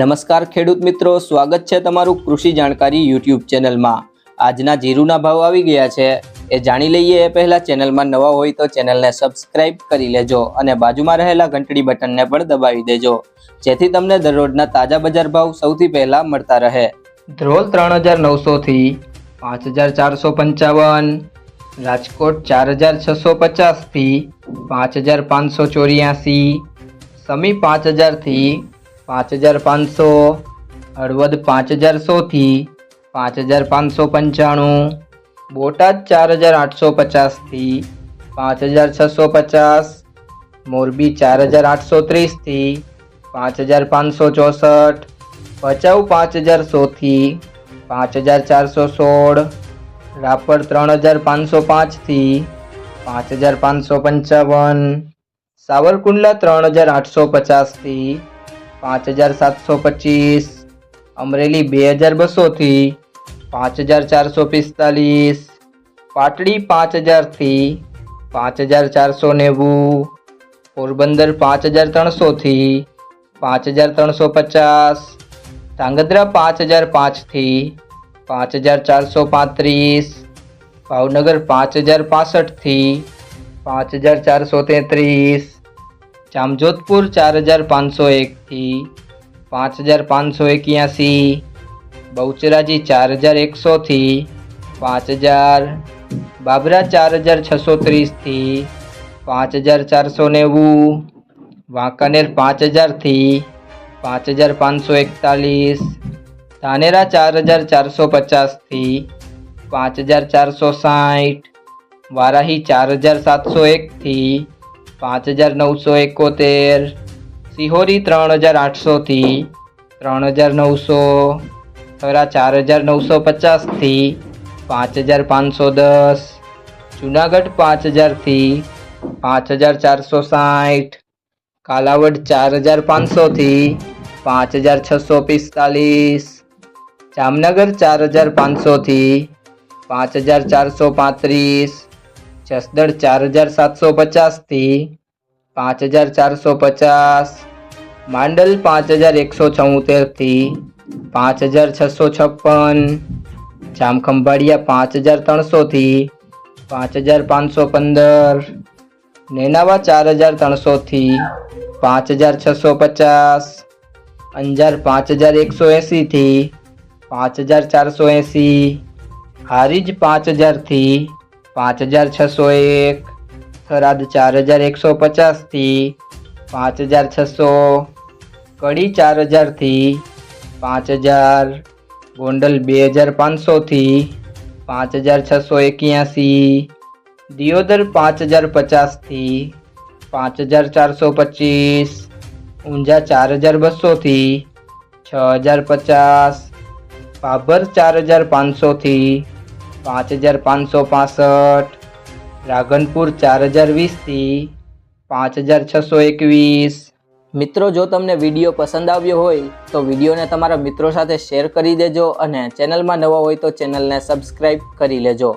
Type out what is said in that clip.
નમસ્કાર ખેડૂત મિત્રો, સ્વાગત છે તમારું કૃષિ જાણકારી યુટ્યુબ ચેનલમાં. આજના જીરુના ભાવ આવી ગયા છે. એ જાણી લઈએ એ પહેલાં ચેનલમાં નવા હોય તો ચેનલને સબસ્ક્રાઇબ કરી લેજો અને બાજુમાં રહેલા ઘંટડી બટનને પણ દબાવી દેજો. જેથી તમને દરરોજના તાજા બજાર ભાવ સૌથી પહેલાં મળતા રહે. ધ્રોલ ત્રણ હજાર નવસોથી પાંચ હજાર ચારસો પંચાવન, રાજકોટ ચાર હજાર છસો પચાસથી પાંચ હજાર પાંચસો ચોર્યાસી, સમી પાંચ હજારથી પાંચ હજાર પાંચસો, હળવદ પાંચ હજાર સોથી પાંચ હજાર પાંચસો પંચાણું, બોટાદ ચાર હજાર આઠસો પચાસથી પાંચ હજાર છસો પચાસ, મોરબી ચાર હજાર આઠસો ત્રીસથી પાંચ હજાર પાંચસો ચોસઠ, ભચાઉ પાંચ હજાર સોથી પાંચ હજાર ચારસો સોળ, રાપર ત્રણ હજાર પાંચસો પાંચથી પાંચ હજાર પાંચસો પંચાવન, સાવરકુંડલા ત્રણ હજાર આઠસો પચાસથી પાંચ હજાર સાતસો પચીસ અમરેલી બે હજાર બસોથી પાંચ હજાર ચારસો પિસ્તાલીસ પાટડી પાંચ હજારથી પાંચ હજાર ચારસો નેવું પોરબંદર પાંચ હજાર ત્રણસોથી પાંચ હજાર ત્રણસો પચાસ ધાંગધ્રા પાંચ હજાર પાંચથી પાંચ હજાર ચારસો પાંત્રીસ ભાવનગર પાંચ હજાર પાસઠથી પાંચ હજાર ચારસો તેત્રીસ जामजोधपुर चार हज़ार पाँच सौ एक थी, पाँच हज़ार पाँच सौ इक्यासी, बहुचराजी चार हज़ार एक सौ थी, पाँच हज़ार, बाबरा चार हज़ार छः सौ तीस थी, पाँच हज़ार चार सौ नेवू, वांकानेर पाँच हज़ार थी, पाँच हज़ार पाँच सौ इकतालीस धानेरा चार हज़ार चार सौ पचास थी, पाँच हज़ार चार सौ साठ, वाराही चार हज़ार सात सौ एक थी પાંચ હજાર નવસો એકોતેર સિહોરી ત્રણ હજાર આઠસોથી ત્રણ હજાર નવસો થરા ચાર હજાર નવસો પચાસથી પાંચ હજાર પાંચસો દસ જુનાગઢ પાંચ હજારથી પાંચ હજાર ચારસો સાઠ કાલાવડ ચાર હજાર પાંચસોથી પાંચ હજાર છસો પિસ્તાલીસ જામનગર ચાર હજાર પાંચસોથી પાંચ હજાર ચારસો પાંત્રીસ જસદણ ચાર હજાર સાતસો પચાસથી પાંચ હજાર ચારસો પચાસ માંડલ પાંચ હજાર એકસો ચૌતેરથી પાંચ હજાર છસો છપ્પન જામખંભાળિયા પાંચ હજાર ત્રણસોથી પાંચ હજાર પાંચસો પંદર નેનાવા ચાર હજાર ત્રણસોથી પાંચ હજાર છસો પચાસ અંજાર પાંચ હજાર એકસો એંસીથી પાંચ હજાર ચારસો એંસી હારીજ પાંચ હજારથી પાંચ હજાર છસો એક થરાદ ચાર હજાર એકસો પચાસથી પાંચ હજાર છસો કડી ચાર હજારથી પાંચ હજાર ગોંડલ બે હજાર પાંચસોથી પાંચ હજાર છસો એક્યાસી દિયોદર પાંચ હજાર પચાસથી પાંચ હજાર ચારસો પચીસ ઊંઝા ચાર હજાર બસોથી છ હજાર પચાસ ભાભર ચાર હજાર પાંચસોથી પાંચ હજાર પાંચસો પાસઠ રાધનપુર ચાર હજાર વીસથી પાંચ હજાર છસો એકવીસ. મિત્રો, જો તમને વીડિયો પસંદ આવ્યો હોય, તો વિડીયોને તમારા મિત્રો સાથે શેર કરી દેજો અને ચેનલમાં નવા હોય તો ચેનલને સબસ્ક્રાઈબ કરી લેજો.